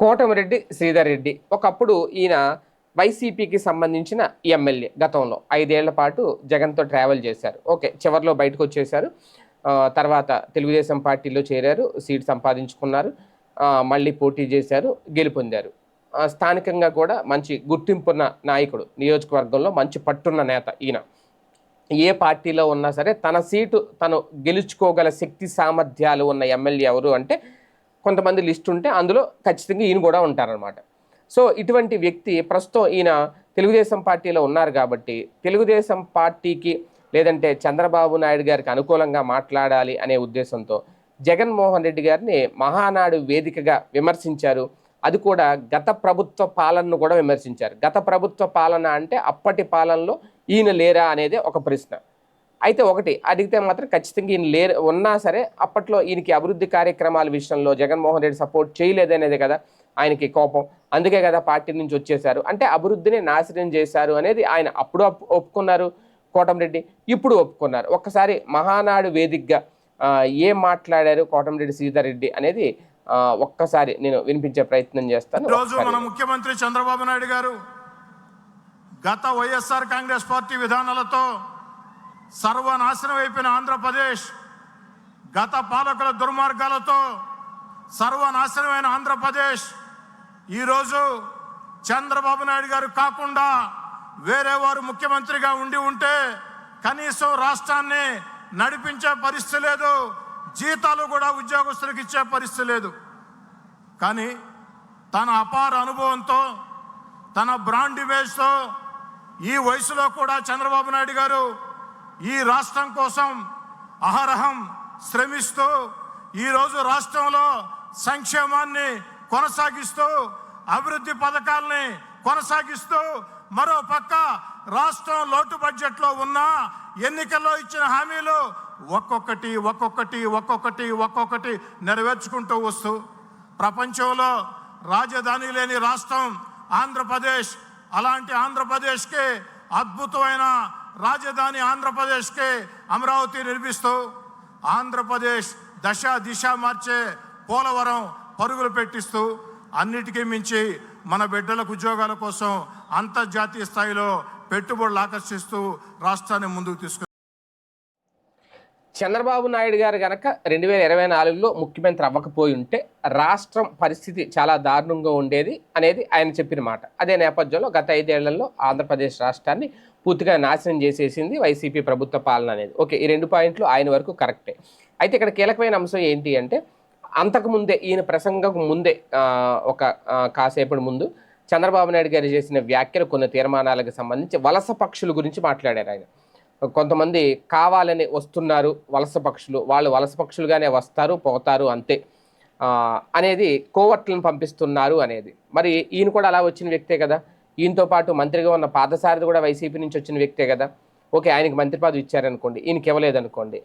కోటమిరెడ్డి శ్రీధర్ రెడ్డి ఒకప్పుడు ఈయన వైసీపీకి సంబంధించిన ఎమ్మెల్యే గతంలో. ఐదేళ్ళ పాటు జగన్తో ట్రావెల్ చేశారు. ఓకే చివరిలో బయటకు వచ్చేశారు తర్వాత తెలుగుదేశం పార్టీలో చేరారు సీట్ సంపాదించుకున్నారు మళ్ళీ పోటీ చేశారు గెలుపొందారు. స్థానికంగా కూడా మంచి గుర్తింపున్న నాయకుడు నియోజకవర్గంలో మంచి పట్టున్న నేత ఈయన. ఏ పార్టీలో ఉన్నా సరే తన సీటు తను గెలుచుకోగల శక్తి సామర్థ్యాలు ఉన్న ఎమ్మెల్యే ఎవరు అంటే కొంతమంది లిస్ట్ ఉంటే అందులో ఖచ్చితంగా ఈయన కూడా ఉంటారనమాట సో ఇటువంటి వ్యక్తి ప్రస్తుతం ఈయన తెలుగుదేశం పార్టీలో ఉన్నారు కాబట్టి తెలుగుదేశం పార్టీకి లేదంటే చంద్రబాబు నాయుడు గారికి అనుకూలంగా మాట్లాడాలి అనే ఉద్దేశంతో జగన్మోహన్ రెడ్డి గారిని మహానాడు వేదికగా విమర్శించారు. అది కూడా గత ప్రభుత్వ పాలనను కూడా విమర్శించారు. గత ప్రభుత్వ పాలన అంటే అప్పటి పాలనలో ఈయన లేరా అనేది ఒక ప్రశ్న. అయితే ఒకటి అడిగితే మాత్రం ఖచ్చితంగా ఈయన లే ఉన్నా సరే అప్పట్లో ఈయనకి అభివృద్ధి కార్యక్రమాల విషయంలో జగన్మోహన్ రెడ్డి సపోర్ట్ చేయలేదనేది కదా ఆయనకి కోపం. అందుకే కదా పార్టీ నుంచి వచ్చేశారు. అంటే అభివృద్ధిని నాశనం చేశారు అనేది ఆయన అప్పుడు ఒప్పు- ఒప్పుకున్నారు కోటమిరెడ్డి ఇప్పుడు ఒప్పుకున్నారు. ఒక్కసారి మహానాడు వేదికగా ఏం మాట్లాడారు కోటమిరెడ్డి శ్రీధర్ రెడ్డి అనేది ఒక్కసారి నేను వినిపించే ప్రయత్నం చేస్తాను. ఒక్కసారి మన ముఖ్యమంత్రి చంద్రబాబు నాయుడు గారు గత వైఎస్ఆర్ కాంగ్రెస్ పార్టీ విధానాలతో సర్వనాశనం అయిపోయిన ఆంధ్రప్రదేశ్ గత పాలకుల దుర్మార్గాలతో సర్వనాశనమైన ఆంధ్రప్రదేశ్ ఈరోజు చంద్రబాబు నాయుడు గారు కాకుండా వేరే వారు ముఖ్యమంత్రిగా ఉండి ఉంటే కనీసం రాష్ట్రాన్ని నడిపించే పరిస్థితి లేదు జీతాలు కూడా ఉద్యోగస్తులకు ఇచ్చే పరిస్థితి లేదు. కానీ తన అపార అనుభవంతో తన బ్రాండ్ ఇమేజ్తో ఈ వయసులో కూడా చంద్రబాబు నాయుడు గారు ఈ రాష్ట్రం కోసం అహరహం శ్రమిస్తూ ఈరోజు రాష్ట్రంలో సంక్షేమాన్ని కొనసాగిస్తూ అభివృద్ధి పథకాల్ని కొనసాగిస్తూ మరో పక్క రాష్ట్రం లోటు బడ్జెట్లో ఉన్న ఎన్నికల్లో ఇచ్చిన హామీలు ఒక్కొక్కటి ఒక్కొక్కటి ఒక్కొక్కటి ఒక్కొక్కటి నెరవేర్చుకుంటూ వస్తూ ప్రపంచంలో రాజధాని లేని రాష్ట్రం ఆంధ్రప్రదేశ్. అలాంటి ఆంధ్రప్రదేశ్కి అద్భుతమైన రాజధాని ఆంధ్రప్రదేశ్కి అమరావతి నిర్మిస్తూ ఆంధ్రప్రదేశ్ దశ దిశ మార్చే పోలవరం పరుగులు పెట్టిస్తూ అన్నిటికీ మించి మన బిడ్డలకు ఉద్యోగాల కోసం అంతర్జాతీయ స్థాయిలో పెట్టుబడులు ఆకర్షిస్తూ రాష్ట్రాన్ని ముందుకు తీసుకు చంద్రబాబు నాయుడు గారు కనుక రెండు వేల ఇరవై నాలుగులో ముఖ్యమంత్రి అవ్వకపోయి ఉంటే రాష్ట్రం పరిస్థితి చాలా దారుణంగా ఉండేది అనేది ఆయన చెప్పిన మాట. అదే నేపథ్యంలో గత ఐదేళ్ళలో ఆంధ్రప్రదేశ్ రాష్ట్రాన్ని పూర్తిగా నాశనం చేసేసింది వైసీపీ ప్రభుత్వ పాలన అనేది. ఓకే ఈ రెండు పాయింట్లు ఆయన వరకు కరెక్టే. అయితే ఇక్కడ కీలకమైన అంశం ఏంటి అంటే అంతకుముందే ఈయన ప్రసంగం ముందే ఒక కాసేపటి ముందు చంద్రబాబు నాయుడు గారు చేసిన వ్యాఖ్యలు కొన్ని తీర్మానాలకు సంబంధించి వలస పక్షుల గురించి మాట్లాడారు ఆయన. కొంతమంది కావాలని వస్తున్నారు వలస పక్షులు వాళ్ళు వలస పక్షులుగానే వస్తారు పోతారు అంతే. అనేది కోవట్లను పంపిస్తున్నారు అనేది. మరి ఈయన కూడా అలా వచ్చిన వ్యక్తే కదా. ఈయనతో పాటు మంత్రిగా ఉన్న పాదసారథి కూడా వైసీపీ నుంచి వచ్చిన వ్యక్తే కదా. ఓకే ఆయనకి మంత్రి పదవి ఇచ్చారనుకోండి ఈయనకి ఇవ్వలేదనుకోండి.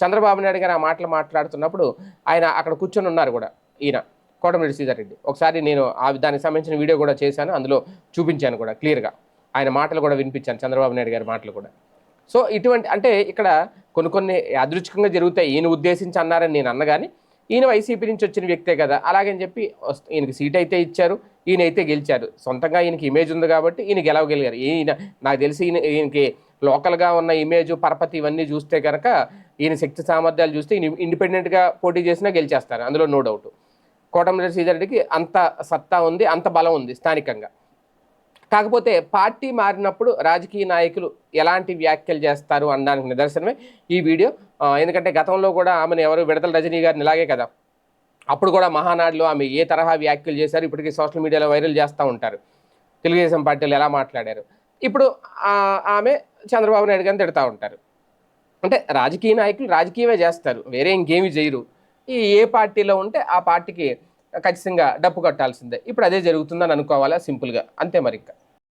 చంద్రబాబు నాయుడు గారు ఆ మాటలు మాట్లాడుతున్నప్పుడు ఆయన అక్కడ కూర్చొని ఉన్నారు కూడా ఈయన కోటమిరెడ్డి శ్రీధర్ రెడ్డి. ఒకసారి నేను ఆ దానికి సంబంధించిన వీడియో కూడా చేశాను అందులో చూపించాను కూడా క్లియర్గా. ఆయన మాటలు కూడా వినిపించాను చంద్రబాబు నాయుడు గారి మాటలు కూడా. సో ఇటువంటి అంటే ఇక్కడ కొన్ని కొన్ని యాదృచ్ఛికంగా జరుగుతాయి. ఈయన ఉద్దేశించి అన్నారని నేను అన్నగాని ఈయన వైసీపీ నుంచి వచ్చిన వ్యక్తే కదా. అలాగని చెప్పి ఈయనకి సీట్ అయితే ఇచ్చారు. ఈయన అయితే గెలిచారు. సొంతంగా ఈయనకి ఇమేజ్ ఉంది కాబట్టి ఈయన గెలవగలిగారు. ఈయన నాకు తెలిసి ఈయన ఈయనకి లోకల్గా ఉన్న ఇమేజ్ పరపతి ఇవన్నీ చూస్తే కనుక ఈయన శక్తి సామర్థ్యాలు చూస్తే ఈయన ఇండిపెండెంట్గా పోటీ చేసినా గెలిచేస్తారు. అందులో నో డౌట్ కోటమిరెడ్డి శ్రీధర్ అంత సత్తా ఉంది అంత బలం ఉంది స్థానికంగా. కాకపోతే పార్టీ మారినప్పుడు రాజకీయ నాయకులు ఎలాంటి వ్యాఖ్యలు చేస్తారు అనడానికి నిదర్శనమే ఈ వీడియో. ఎందుకంటే గతంలో కూడా ఆమెను ఎవరు విడతల రజనీ గారిని ఇలాగే కదా అప్పుడు కూడా మహానాడులో ఆమె ఏ తరహా వ్యాఖ్యలు చేశారు? ఇప్పటికీ సోషల్ మీడియాలో వైరల్ చేస్తూ ఉంటారు. తెలుగుదేశం పార్టీలు ఎలా మాట్లాడారు? ఇప్పుడు ఆమె చంద్రబాబు నాయుడు గారిని తిడతా ఉంటారు. అంటే రాజకీయ నాయకులు రాజకీయమే చేస్తారు. వేరే ఇంకేమి చేయరు. ఈ ఏ పార్టీలో ఉంటే ఆ పార్టీకి ఖచ్చితంగా డప్పు కట్టాల్సిందే. ఇప్పుడు అదే జరుగుతుందని అనుకోవాలా సింపుల్గా? అంతే మరి ఇంకా.